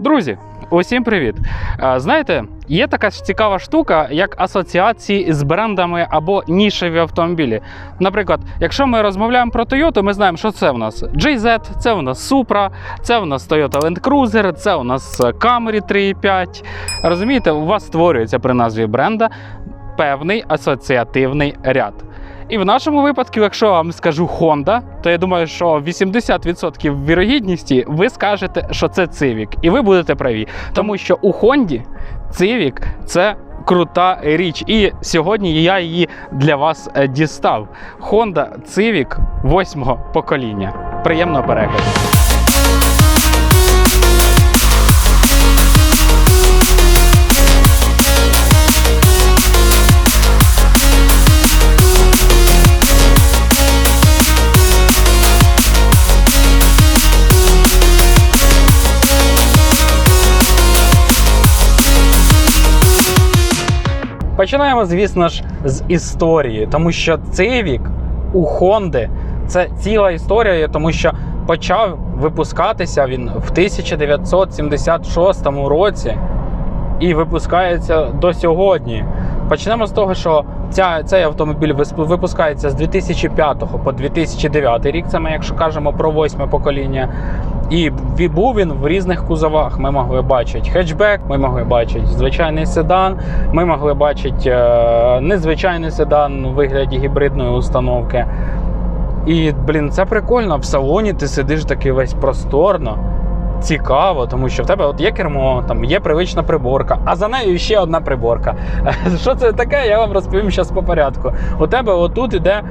Друзі, усім привіт! Е, Знаєте, є така цікава штука, як асоціації з брендами або нішеві автомобілі. Наприклад, якщо ми розмовляємо про Toyota, ми знаємо, що це в нас GZ, це в нас Supra, це в нас Toyota Land Cruiser, це у нас Camry 3.5. Розумієте, у вас створюється при назві бренда певний асоціативний ряд. І в нашому випадку, якщо вам скажу Honda, то я думаю, що 80% вірогідності ви скажете, що це Civic. І ви будете праві. Тому що у Honda Civic це крута річ. І сьогодні я її для вас е, дістав. Honda Civic 8 покоління. Приємного перегляду. Починаємо, звісно ж, з історії, тому що цей вік у Хонди це ціла історія, тому що почав випускатися він в 1976 році і випускається до сьогодні. Почнемо з того, що ця, цей автомобіль випускається з 2005 по 2009 рік. Це ми, якщо кажемо про восьме покоління. І був він в різних кузовах. Ми могли бачити хетчбек, ми могли бачити звичайний седан, ми могли бачити е, незвичайний седан у вигляді гібридної установки. І, блін, це прикольно. В салоні ти сидиш такий весь просторно, цікаво, тому що в тебе от є кермо, там є привична приборка, а за нею ще одна приборка. Що це таке, я вам розповім зараз по порядку. У тебе отут іде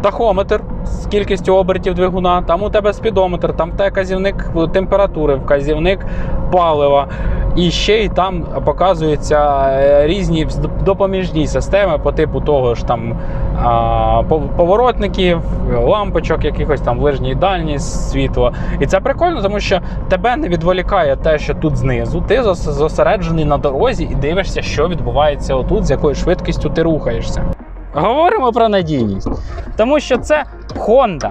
тахометр з кількістю обертів двигуна, там у тебе спідометр, там в тебе казівник температури, вказівник палива. І ще й там показуються е, різні допоміжні системи по типу того ж там поворотників, лампочок, якихось там ближній дальній світло. І це прикольно, тому що тебе не відволікає те, що тут знизу. Ти зосереджений на дорозі і дивишся, що відбувається отут, з якою швидкістю ти рухаєшся. Говоримо про надійність, тому що це Honda.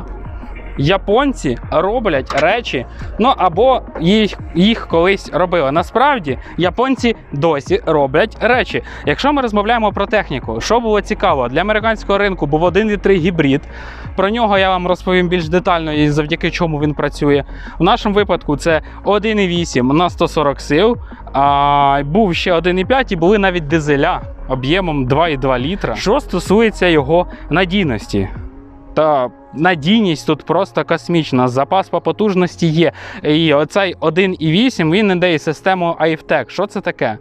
Японці роблять речі, ну або їх, їх колись робили. Насправді японці досі роблять речі. Якщо ми розмовляємо про техніку, що було цікаво, для американського ринку був 1.3 гібрид. Про нього я вам розповім більш детально і завдяки чому він працює. В нашому випадку це 1.8 на 140 сил. А, був ще 1.5 і були навіть дизеля об'ємом 2,2 літра. Що стосується його надійності. Та надійність тут просто космічна. Запас по потужності є. І оцей 1,8 він іде із системою IFTEC. Що це таке?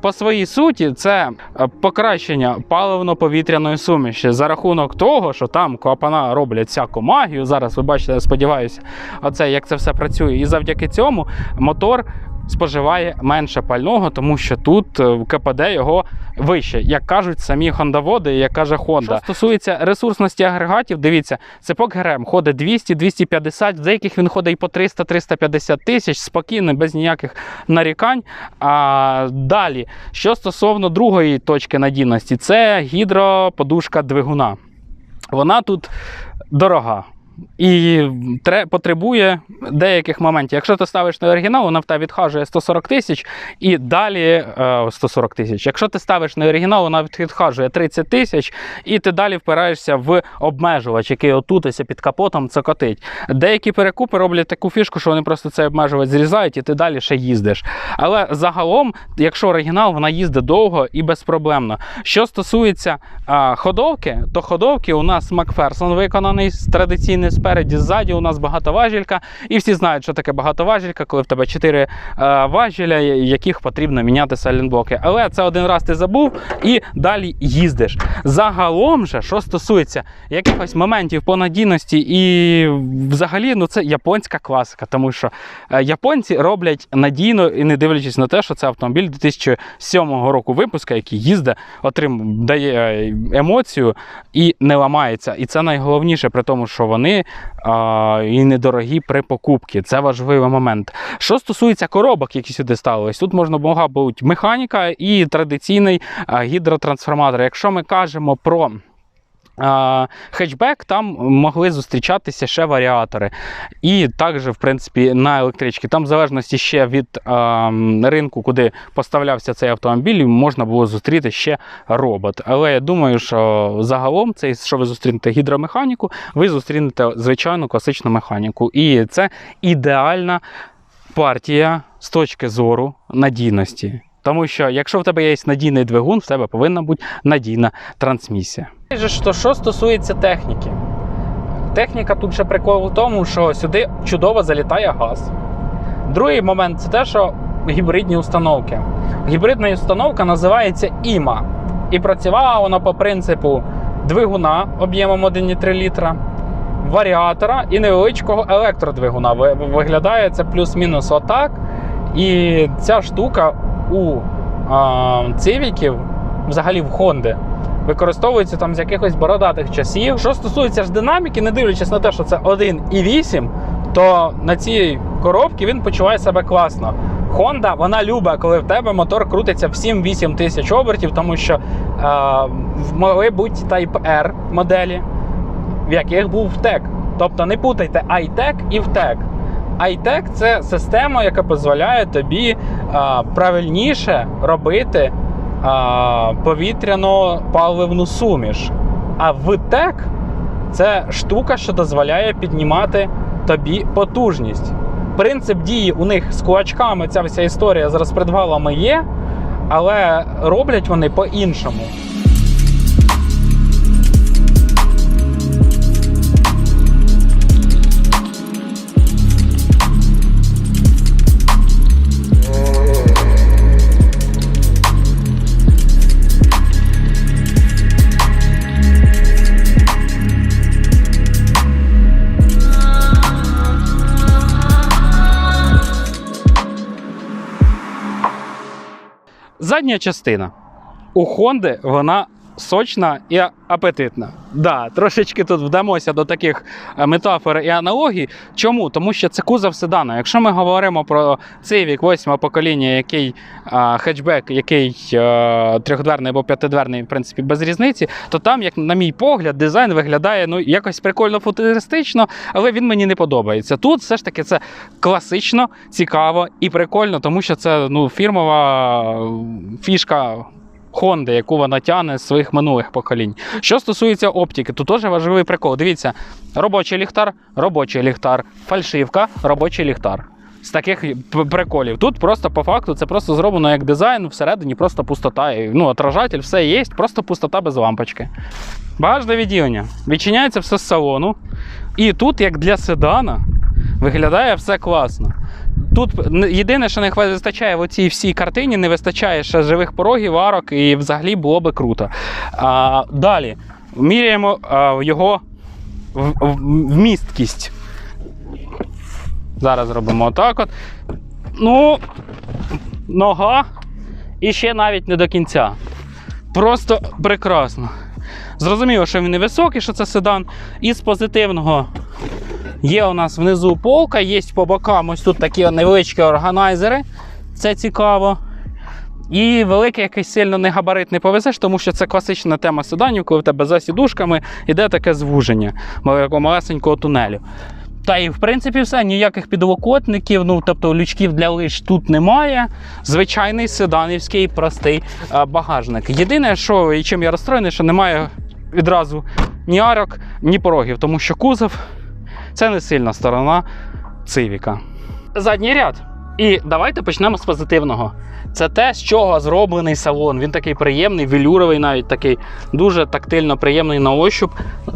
По своїй суті, це е, покращення паливно-повітряної суміші за рахунок того, що там клапана роблять всяку магію. Зараз ви бачите, сподіваюся, оце як це все працює. І завдяки цьому мотор споживає менше пального, тому що тут е, КПД його вище, як кажуть самі хондаводи, як каже Honda. Що стосується ресурсності агрегатів, дивіться, цепок ГРМ ходить 200-250, в деяких він ходить і по 300-350 тисяч, спокійно, без ніяких нарікань. А далі, що стосовно другої точки надійності, це гідроподушка двигуна. Вона тут дорога. І тре, потребує деяких моментів. Якщо ти ставиш на оригінал, вона в тебе відхажує 140 тисяч і далі е, 140 тисяч. Якщо ти ставиш на оригінал, вона відхажує 30 тисяч, і ти далі впираєшся в обмежувач, який отут ось під капотом цокотить. Деякі перекупи роблять таку фішку, що вони просто цей обмежувач зрізають, і ти далі ще їздиш. Але загалом, якщо оригінал, вона їздить довго і безпроблемно. Що стосується а, ходовки, то ходовки у нас Макферсон виконаний традиційний спереді, ззаді у нас багатоважілька. І всі знають, що таке багатоважілька, коли в тебе 4 е, важеля, яких потрібно міняти сайлентблоки. Але це один раз ти забув і далі їздиш. Загалом же, що стосується якихось моментів по надійності, і взагалі ну це японська класика, тому що е, японці роблять надійно і не дивлячись на те, що це автомобіль 2007 року випуска, який їздить, отрим, дає е, емоцію і не ламається. І це найголовніше, при тому, що вони а, і недорогі при покупці. Це важливий момент. Що стосується коробок, які сюди ставились, тут можна могла бути механіка і традиційний гідротрансформатор. Якщо ми кажемо про хетчбек, там могли зустрічатися ще варіатори. І також, в принципі, на електричці. Там, в залежності ще від а, ринку, куди поставлявся цей автомобіль, можна було зустріти ще робот. Але я думаю, що загалом, це, що ви зустрінете гідромеханіку, ви зустрінете звичайну класичну механіку. І це ідеальна партія з точки зору надійності. Тому що якщо в тебе є надійний двигун, в тебе повинна бути надійна трансмісія. Що, що стосується техніки, техніка тут ще прикол в тому, що сюди чудово залітає газ. Другий момент це те, що гібридні установки. Гібридна установка називається ІМА. І працювала вона по принципу двигуна об'ємом 1,3 літра, варіатора і невеличкого електродвигуна. Виглядає це плюс-мінус отак. І ця штука у а, цивіків, взагалі в Хонди, використовується там з якихось бородатих часів. Що стосується ж динаміки, не дивлячись на те, що це 1,8, то на цій коробці він почуває себе класно. Honda, вона любить, коли в тебе мотор крутиться в 7-8 тисяч обертів, тому що е, могли бути Type R моделі, в яких був втек. Тобто не путайте iTech і втек. iTech – це система, яка дозволяє тобі а, правильніше робити повітряно-паливну суміш. А ВТЕК – це штука, що дозволяє піднімати тобі потужність. Принцип дії у них з кулачками, ця вся історія з розпредвалами є, але роблять вони по-іншому. Задня частина. У Хонди вона сочна і апетитна. Да, трошечки тут вдамося до таких е, метафор і аналогій. Чому? Тому що це кузов седана. Якщо ми говоримо про Civic 8 покоління, який а, хетчбек, який а, трьохдверний або п'ятидверний, в принципі, без різниці, то там, як на мій погляд, дизайн виглядає ну, якось прикольно футуристично, але він мені не подобається. Тут все ж таки це класично, цікаво і прикольно, тому що це ну, фірмова фішка. Honda, яку вона тягне з своїх минулих поколінь. Що стосується оптики, тут теж важливий прикол. Дивіться, робочий ліхтар, робочий ліхтар, фальшивка, робочий ліхтар. З таких приколів. Тут просто по факту це просто зроблено як дизайн, всередині просто пустота. Ну, отражатель, все є, просто пустота без лампочки. Багажне відділення. Відчиняється все з салону. І тут, як для седана, виглядає все класно. Тут єдине, що не вистачає в цій всій картині, не вистачає ще живих порогів, арок, і взагалі було би круто. А, далі міряємо а, його вмісткість. Зараз робимо отак от. Ну, нога і ще навіть не до кінця. Просто прекрасно. Зрозуміло, що він невисокий, що це седан. І з позитивного Є у нас внизу полка, є по бокам ось тут такі невеличкі органайзери. Це цікаво. І великий якийсь сильно не габарит повезеш, тому що це класична тема седанів, коли в тебе за сідушками йде таке звуження малесенького тунелю. Та і в принципі все, ніяких підлокотників, ну тобто лючків для лиж тут немає. Звичайний седанівський простий е, багажник. Єдине, що і чим я розстроєний, що немає відразу ні арок, ні порогів, тому що кузов це не сильна сторона цивіка. Задній ряд. І давайте почнемо з позитивного. Це те, з чого зроблений салон. Він такий приємний, велюровий, навіть такий дуже тактильно приємний на ощуп.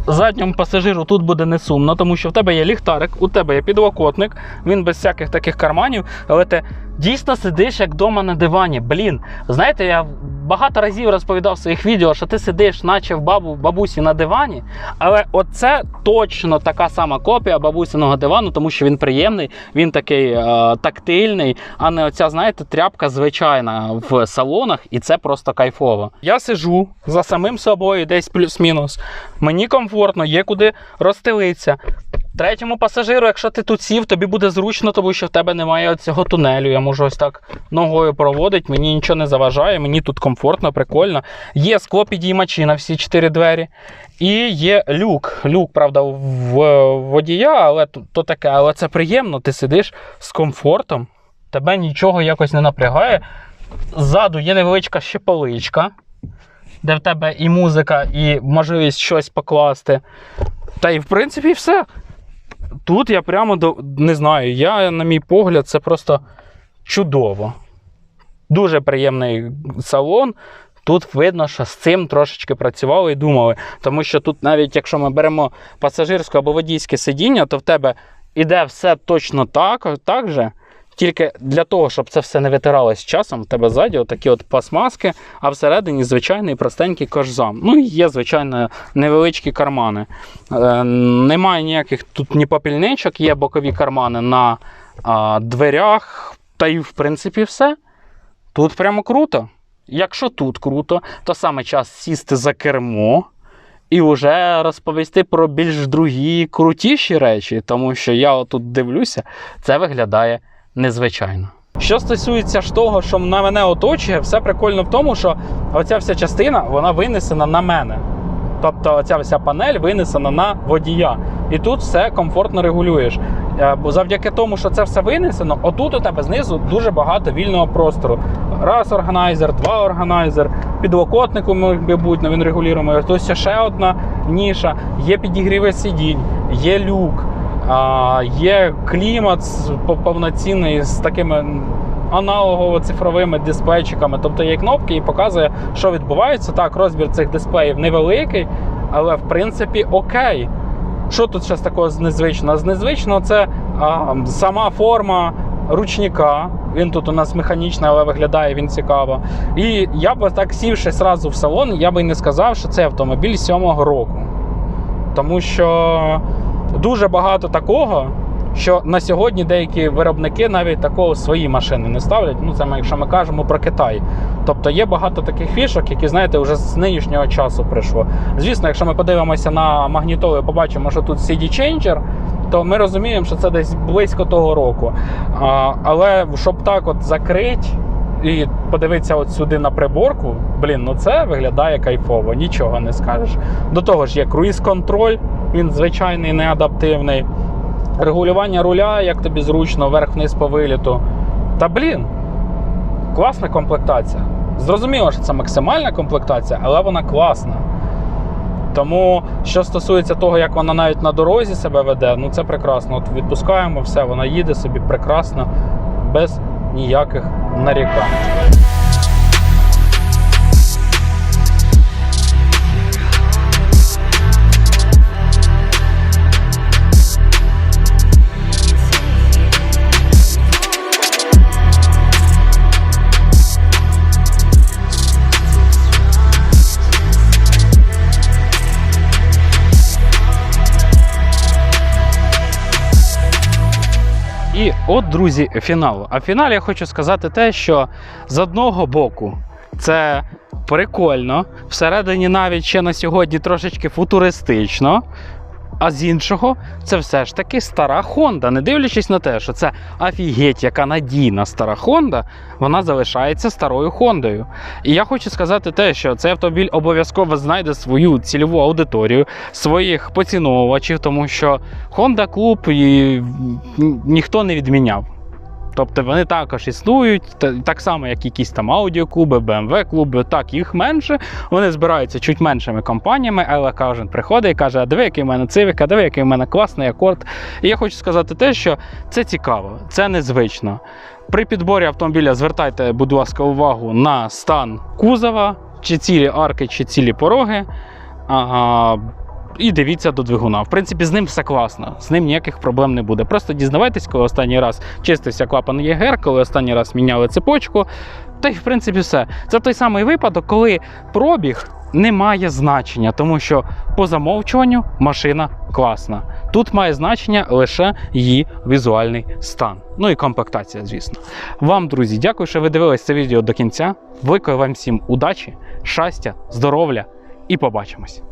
Задньому пасажиру тут буде не сумно, тому що в тебе є ліхтарик, у тебе є підлокотник, він без всяких таких карманів, але ти дійсно сидиш як вдома на дивані. Блін, знаєте, я багато разів розповідав в своїх відео, що ти сидиш, наче в бабу, бабусі на дивані, але оце точно така сама копія бабусиного дивану, тому що він приємний, він такий е, тактильний, а не оця, знаєте, тряпка звичайна в салонах, і це просто кайфово. Я сижу за самим собою, десь плюс-мінус. Мені комфортно, є куди розстелитися. Третьому пасажиру, якщо ти тут сів, тобі буде зручно, тому що в тебе немає цього тунелю. Я можу ось так ногою проводити, мені нічого не заважає, мені тут комфортно, прикольно. Є склопідіймачі на всі чотири двері. І є люк. Люк, правда, в водія, але то, таке, але це приємно. Ти сидиш з комфортом, тебе нічого якось не напрягає. Ззаду є невеличка ще поличка, де в тебе і музика, і можливість щось покласти. Та й в принципі все. Тут я прямо до, не знаю, я, на мій погляд, це просто чудово. Дуже приємний салон. Тут видно, що з цим трошечки працювали і думали. Тому що тут, навіть якщо ми беремо пасажирське або водійське сидіння, то в тебе іде все точно так, так же. Тільки для того, щоб це все не витиралось часом, в тебе ззаді отакі от пластмаски, а всередині звичайний простенький кожзам. Ну і є, звичайно, невеличкі кармани. Е, немає ніяких тут ні попільничок, є бокові кармани на а, дверях. Та й в принципі все. Тут прямо круто. Якщо тут круто, то саме час сісти за кермо і вже розповісти про більш другі крутіші речі, тому що я отут дивлюся, це виглядає незвичайно. Що стосується ж того, що на мене оточує, все прикольно в тому, що оця вся частина вона винесена на мене. Тобто оця вся панель винесена на водія. І тут все комфортно регулюєш. Е, Бо завдяки тому, що це все винесено, отут у тебе знизу дуже багато вільного простору. Раз органайзер, два органайзер, підлокотник, мабуть, він регулюємо. Ось ще одна ніша, є підігріви сидінь, є люк, є клімат повноцінний з такими аналогово-цифровими дисплейчиками. Тобто є кнопки і показує, що відбувається. Так, розбір цих дисплеїв невеликий, але в принципі окей. Що тут ще з такого з незвичного? З незвичного це а, сама форма ручника. Він тут у нас механічний, але виглядає він цікаво. І я б так сівши зразу в салон, я би не сказав, що це автомобіль сьомого року. Тому що дуже багато такого, що на сьогодні деякі виробники навіть такого свої машини не ставлять. Ну, це ми, якщо ми кажемо про Китай. Тобто є багато таких фішок, які, знаєте, вже з нинішнього часу прийшло. Звісно, якщо ми подивимося на магнітолу і побачимо, що тут CD Changer, то ми розуміємо, що це десь близько того року. А, але щоб так от закрити і подивитися от сюди на приборку, блін, ну це виглядає кайфово, нічого не скажеш. До того ж, є круїз-контроль, він звичайний, не адаптивний. Регулювання руля, як тобі зручно, вверх-вниз по виліту. Та блін, класна комплектація. Зрозуміло, що це максимальна комплектація, але вона класна. Тому, що стосується того, як вона навіть на дорозі себе веде, ну це прекрасно. От відпускаємо все, вона їде собі прекрасно, без ніяких нарікань. От, друзі, фінал. А в фіналі я хочу сказати те, що з одного боку це прикольно, всередині навіть ще на сьогодні трошечки футуристично. А з іншого, це все ж таки стара Honda. Не дивлячись на те, що це офігеть, яка надійна стара Honda, вона залишається старою Хондою. І я хочу сказати те, що цей автомобіль обов'язково знайде свою цільову аудиторію, своїх поціновувачів, тому що Honda клуб і ніхто не відміняв. Тобто вони також існують, так само, як якісь там аудіоклуби, BMW клуби, так, їх менше. Вони збираються чуть меншими компаніями, але кожен приходить і каже: а диви, який в мене цивік, а диви, який в мене класний акорд. І я хочу сказати те, що це цікаво, це незвично. При підборі автомобіля звертайте, будь ласка, увагу на стан кузова, чи цілі арки, чи цілі пороги. Ага, і дивіться до двигуна. В принципі, з ним все класно, з ним ніяких проблем не буде. Просто дізнавайтесь, коли останній раз чистився клапан ЄГР, коли останній раз міняли цепочку. Та й в принципі все. Це той самий випадок, коли пробіг не має значення, тому що по замовчуванню машина класна. Тут має значення лише її візуальний стан. Ну і комплектація, звісно. Вам, друзі, дякую, що ви дивились це відео до кінця. Великої вам всім удачі, щастя, здоров'я і побачимось.